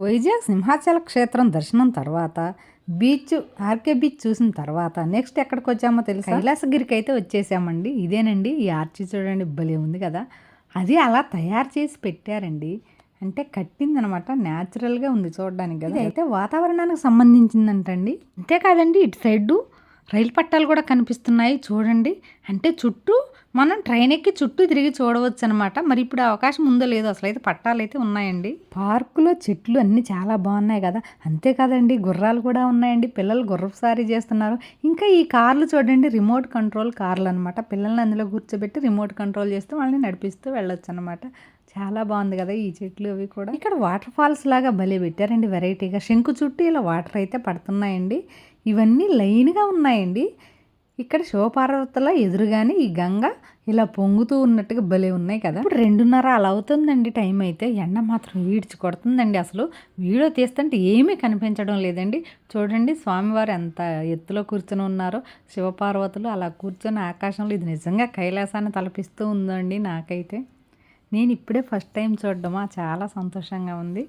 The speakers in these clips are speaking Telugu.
వైజాగ్ సింహాచల క్షేత్రం దర్శనం తర్వాత బీచ్ ఆర్కే బీచ్ చూసిన తర్వాత నెక్స్ట్ ఎక్కడికి వచ్చామో తెలుసు? కైలాసగిరికి అయితే వచ్చేసామండి. ఇదేనండి ఈ ఆర్చి చూడండి భలే ఉంది కదా. అది అలా తయారు చేసి పెట్టారండి. అంటే కట్టిందనమాట న్యాచురల్గా ఉంది చూడడానికి కదా. అయితే వాతావరణానికి సంబంధించిందంటండి. అంతేకాదండి ఇటు సైడు రైలు పట్టాలు కూడా కనిపిస్తున్నాయి చూడండి. అంటే చుట్టూ మనం ట్రైన్ ఎక్కి చుట్టూ తిరిగి చూడవచ్చు అనమాట మరి ఇప్పుడు అవకాశం ఉందో లేదో అసలు అయితే పట్టాలు అయితే ఉన్నాయండి. పార్కులో చెట్లు అన్నీ చాలా బాగున్నాయి కదా. అంతేకాదండి గుర్రాలు కూడా ఉన్నాయండి. పిల్లలు గుర్రపు సారీ చేస్తున్నారు. ఇంకా ఈ కార్లు చూడండి రిమోట్ కంట్రోల్ కార్లు అనమాట పిల్లల్ని అందులో కూర్చోబెట్టి రిమోట్ కంట్రోల్ చేస్తూ వాళ్ళని నడిపిస్తూ వెళ్ళొచ్చు అనమాట చాలా బాగుంది కదా ఈ చెట్లు అవి కూడా. ఇక్కడ వాటర్ ఫాల్స్ లాగా భలే పెట్టారండి వెరైటీగా. శంకు చుట్టూ ఇలా వాటర్ అయితే పడుతున్నాయండి. ఇవన్నీ లైన్గా ఉన్నాయండి. ఇక్కడ శివపార్వతుల ఎదురుగానే ఈ గంగ ఇలా పొంగుతూ ఉన్నట్టుగా భలే ఉన్నాయి కదా. ఇప్పుడు రెండున్నర అలా అవుతుందండి టైం అయితే. ఎండ మాత్రం ఈడ్చి కొడుతుందండి అసలు. వీడియో తీస్తుంటే ఏమీ కనిపించడం లేదండి. చూడండి స్వామివారు ఎంత ఎత్తులో కూర్చొని ఉన్నారో. శివపార్వతులు అలా కూర్చొని ఆకాశంలో ఇది నిజంగా కైలాసాన్ని తలపిస్తూ ఉందండి నాకైతే. నేను ఇప్పుడే ఫస్ట్ టైం చూడడమా చాలా సంతోషంగా ఉంది.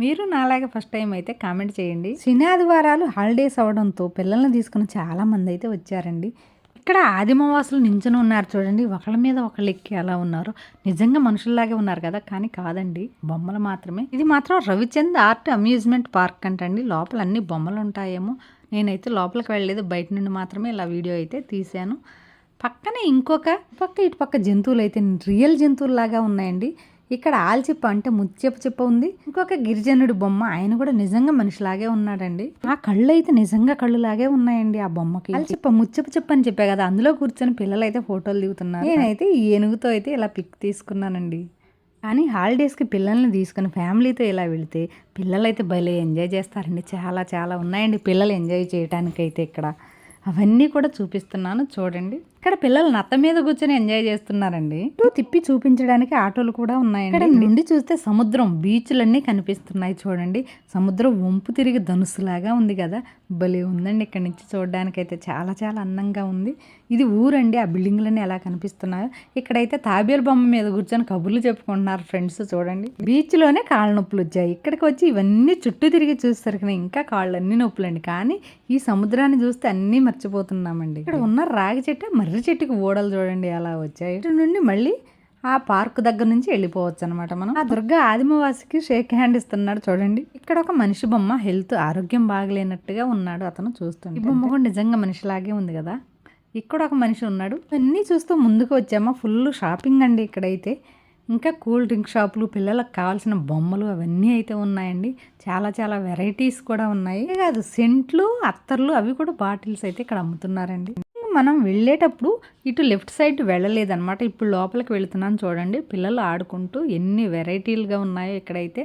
మీరు నాలాగే ఫస్ట్ టైం అయితే కామెంట్ చేయండి. శని ఆదివారాలు హాలిడేస్ అవడంతో పిల్లల్ని తీసుకుని చాలామంది అయితే వచ్చారండి. ఇక్కడ ఆదిమవాసులు నించుని ఉన్నారు చూడండి. ఒకళ్ళ మీద ఒకళ్ళు ఎక్కి అలా ఉన్నారు. నిజంగా మనుషుల్లాగే ఉన్నారు కదా? కానీ కాదండి. బొమ్మలు మాత్రమే. ఇది మాత్రం రవిచంద్ ఆర్ట్ అమ్యూజ్మెంట్ పార్క్ అంటండి. లోపల అన్ని బొమ్మలు ఉంటాయేమో. నేనైతే లోపలికి వెళ్ళలేదు. బయట నుండి మాత్రమే ఇలా వీడియో అయితే తీశాను. పక్కనే ఇంకొక పక్క ఇటు పక్క జంతువులు అయితే రియల్ జంతువుల్లాగా ఉన్నాయండి. ఇక్కడ ఆల్చిప్ప అంటే ముత్యపు చిప్ప ఉంది. ఇంకొక గిరిజనుడి బొమ్మ ఆయన కూడా నిజంగా మనిషిలాగే ఉన్నాడండి. ఆ కళ్ళు అయితే నిజంగా కళ్ళు లాగే ఉన్నాయండి ఆ బొమ్మకి. ఆల్చిప్ప ముత్యపు చిప్ప అని చెప్పే కదా అందులో కూర్చొని పిల్లలు అయితే ఫోటోలు దిగుతున్నారు. నేనైతే ఈ ఏనుగుతో అయితే ఇలా పిక్ తీసుకున్నానండి. కానీ హాలిడేస్కి పిల్లల్ని తీసుకుని ఫ్యామిలీతో ఇలా వెళితే పిల్లలైతే భలే ఎంజాయ్ చేస్తారండి. చాలా చాలా ఉన్నాయండి పిల్లలు ఎంజాయ్ చేయడానికైతే ఇక్కడ. అవన్నీ కూడా చూపిస్తున్నాను చూడండి. ఇక్కడ పిల్లలు నత్త మీద కూర్చొని ఎంజాయ్ చేస్తున్నారండి. తిప్పి చూపించడానికి ఆటోలు కూడా ఉన్నాయండి. ఇక్కడ నుండి చూస్తే సముద్రం బీచ్లన్నీ కనిపిస్తున్నాయి చూడండి. సముద్రం వంపు తిరిగి ధనుసులాగా ఉంది కదా. భలే ఉందండి ఇక్కడ నుంచి చూడడానికి అయితే చాలా చాలా అందంగా ఉంది. ఇది ఊరండి. ఆ బిల్డింగ్లన్నీ ఎలా కనిపిస్తున్నాయో. ఇక్కడైతే తాబేలు బొమ్మ మీద కూర్చొని కబుర్లు చెప్పుకుంటున్నారు ఫ్రెండ్స్ చూడండి. బీచ్లోనే కాళ్ళ నొప్పులు వచ్చాయి. ఇక్కడికి వచ్చి ఇవన్నీ చుట్టూ తిరిగి చూసేసరికి ఇంకా కాళ్ళు అన్ని నొప్పులండి. కానీ ఈ సముద్రాన్ని చూస్తే అన్నీ మర్చిపోతున్నామండి. ఇక్కడ ఉన్న రాగి చెట్టు మర్రి చెట్టుకి ఓడలు చూడండి ఎలా వచ్చాయి. ఇటు నుండి మళ్ళీ ఆ పార్క్ దగ్గర నుంచి వెళ్ళిపోవచ్చు అనమాట మనం. ఆ దుర్గా ఆదిమవాసికి షేక్ హ్యాండ్ ఇస్తున్నాడు చూడండి. ఇక్కడ ఒక మనిషి బొమ్మ హెల్త్ ఆరోగ్యం బాగలేనట్టుగా ఉన్నాడు అతను చూస్తుంటే. ఈ బొమ్మ కూడా నిజంగా మనిషిలాగే ఉంది కదా? ఇక్కడ ఒక మనిషి ఉన్నాడు. అన్నీ చూస్తూ ముందుకు వచ్చామా? ఫుల్ షాపింగ్ అండి ఇక్కడైతే. ఇంకా కూల్ డ్రింక్ షాపులు పిల్లలకు కావాల్సిన బొమ్మలు అవన్నీ అయితే ఉన్నాయండి. చాలా చాలా వెరైటీస్ కూడా ఉన్నాయి. కాదు సెంట్లు అత్తర్లు అవి కూడా బాటిల్స్ అయితే ఇక్కడ అమ్ముతున్నారండి. మనం వెళ్ళేటప్పుడు ఇటు లెఫ్ట్ సైడ్ వెళ్ళలేదన్నమాట. ఇప్పుడు లోపలికి వెళుతున్నాను చూడండి. పిల్లలు ఆడుకుంటూ ఎన్ని వెరైటీలుగా ఉన్నాయో ఇక్కడైతే.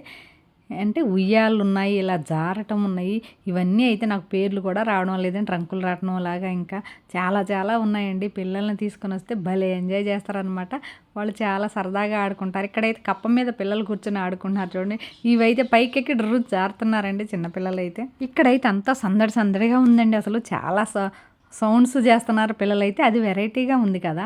అంటే ఉయ్యాలు ఉన్నాయి ఇలా జారటం ఉన్నాయి. ఇవన్నీ అయితే నాకు పేర్లు కూడా రావడం లేదండి. రంకులు రావడం లాగా ఇంకా చాలా చాలా ఉన్నాయండి. పిల్లల్ని తీసుకొని వస్తే భలే ఎంజాయ్ చేస్తారనమాట వాళ్ళు చాలా సరదాగా ఆడుకుంటారు. ఇక్కడైతే కప్ప మీద పిల్లలు కూర్చొని ఆడుకుంటున్నారు చూడండి. ఇవైతే పైకి ఎక్కి డ్రు జారుతున్నారండి చిన్నపిల్లలు అయితే ఇక్కడైతే అంతా సందడి సందడిగా ఉందండి అసలు. చాలా సౌండ్స్ చేస్తున్నారు పిల్లలైతే. అది వెరైటీగా ఉంది కదా.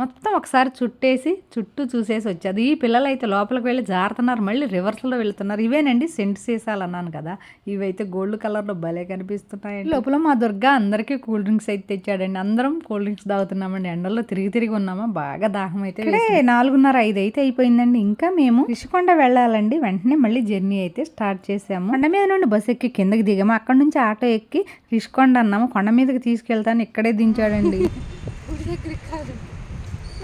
మొత్తం ఒకసారి చుట్టేసి చుట్టూ చూసేసి వచ్చేది. ఈ పిల్లలు అయితే లోపలికి వెళ్ళి జారుతున్నారు మళ్ళీ రివర్స్లో వెళ్తున్నారు. ఇవేనండి సెంట్ సీసాలు అన్నాను కదా ఇవైతే గోల్డ్ కలర్లో భలే కనిపిస్తున్నాయి లోపల మా దుర్గా అందరికీ కూల్ డ్రింక్స్ అయితే తెచ్చాడండి. అందరం కూల్ డ్రింక్స్ తాగుతున్నామండి. ఎండల్లో తిరిగి తిరిగి ఉన్నామా బాగా దాహం అయితే నాలుగున్నర ఐదు అయితే అయిపోయిందండి. ఇంకా మేము రిషికొండ వెళ్ళాలండి. వెంటనే మళ్ళీ జర్నీ అయితే స్టార్ట్ చేసాము. కొండ మీద నుండి బస్ ఎక్కి కిందకి దిగాము. అక్కడ నుంచి ఆటో ఎక్కి రిషికొండ అన్నాము. కొండ మీదకి తీసుకెళ్తాను. ఇక్కడే దించాడండి.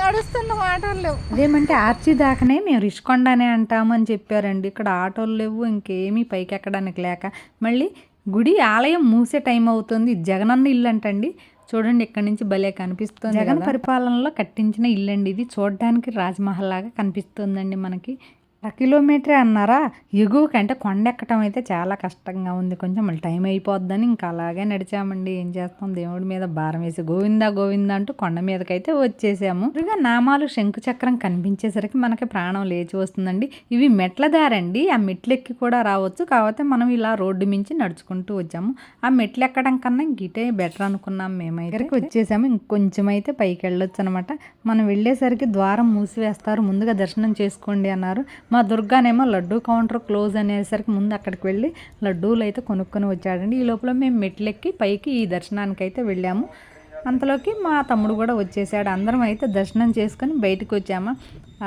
నడుస్తున్న ఆటోలు లేవు. అదేమంటే ఆర్చి దాకానే మేము రిషికొండనే అంటాము అని చెప్పారండి. ఇక్కడ ఆటోలు లేవు ఇంకేమీ పైకి ఎక్కడానికి లేక. మళ్ళీ గుడి ఆలయం మూసే టైం అవుతుంది. ఇది జగనన్న ఇల్లు అంటండి చూడండి ఇక్కడ నుంచి భలే కనిపిస్తుంది జగన్ పరిపాలనలో కట్టించిన ఇల్లు అండి ఇది. చూడడానికి రాజమహల్ లాగా కనిపిస్తుందండి మనకి. అర కిలోమీటరే అన్నారా? ఎగువ కంటే కొండ ఎక్కటం అయితే చాలా కష్టంగా ఉంది. కొంచెం మళ్ళీ టైం అయిపోద్దని ఇంకా అలాగే నడిచామండి. ఏం చేస్తాం? దేవుడి మీద భారం వేసి గోవిందా గోవిందా అంటూ కొండ మీదకైతే వచ్చేసాము. ఇంకా నామాలు శంకు చక్రం కనిపించేసరికి మనకి ప్రాణం లేచి వస్తుందండి. ఇవి మెట్ల దారండి. ఆ మెట్లు ఎక్కి కూడా రావచ్చు. కాకపోతే మనం ఇలా రోడ్డు మించి నడుచుకుంటూ వచ్చాము. ఆ మెట్లు ఎక్కడం కన్నా గిటే బెటర్ అనుకున్నాం మేమైతే. ఇక్కడికి వచ్చేసాము. ఇంకొంచెం అయితే పైకి వెళ్ళొచ్చు అనమాట మనం వెళ్ళేసరికి ద్వారం మూసివేస్తారు. ముందుగా దర్శనం చేసుకోండి అన్నారు. మా దుర్గానేమో లడ్డూ కౌంటర్ క్లోజ్ అనేసరికి ముందు అక్కడికి వెళ్ళి లడ్డూలు అయితే కొనుక్కొని వచ్చాడండి. ఈ లోపల మేము మెట్లెక్కి పైకి ఈ దర్శనానికి అయితే వెళ్ళాము. అంతలోకి మా తమ్ముడు కూడా వచ్చేసాడు. అందరం అయితే దర్శనం చేసుకొని బయటకు వచ్చామా?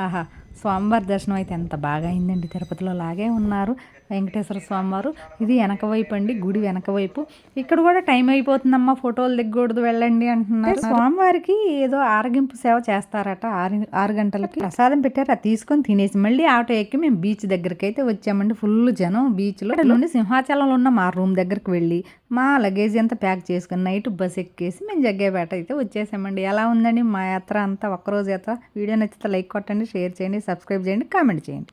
ఆహా స్వామివారి దర్శనం అయితే ఎంత బాగా అయిందండి. తిరుపతిలో లాగే ఉన్నారు. వెంకటేశ్వర స్వామివారు. ఇది వెనక వైపు అండి గుడి వెనక వైపు. ఇక్కడ కూడా టైం అయిపోతుందమ్మా ఫోటోలు దిగకూడదు వెళ్ళండి అంటున్నారు. స్వామివారికి ఏదో ఆరగింపు సేవ చేస్తారట ఆరు ఆరు గంటలకి. ప్రసాదం పెట్టారు అది తీసుకొని తినేసి మళ్ళీ ఆటో ఎక్కి మేము బీచ్ దగ్గరికి అయితే వచ్చామండి. ఫుల్ జనం బీచ్లో. నుండి సింహాచలంలో ఉన్న మా రూమ్ దగ్గరికి వెళ్ళి. మా లగేజ్ అంతా ప్యాక్ చేసుకుని నైట్ బస్ ఎక్కేసి మేము జగ్గేపేట అయితే వచ్చేసామండి. ఎలా ఉందండి మా యాత్ర అంతా? ఒక్కరోజు యాత్ర. వీడియో నచ్చితే లైక్ కొట్టండి షేర్ చేయండి సబ్స్క్రైబ్ చేయండి కామెంట్ చేయండి.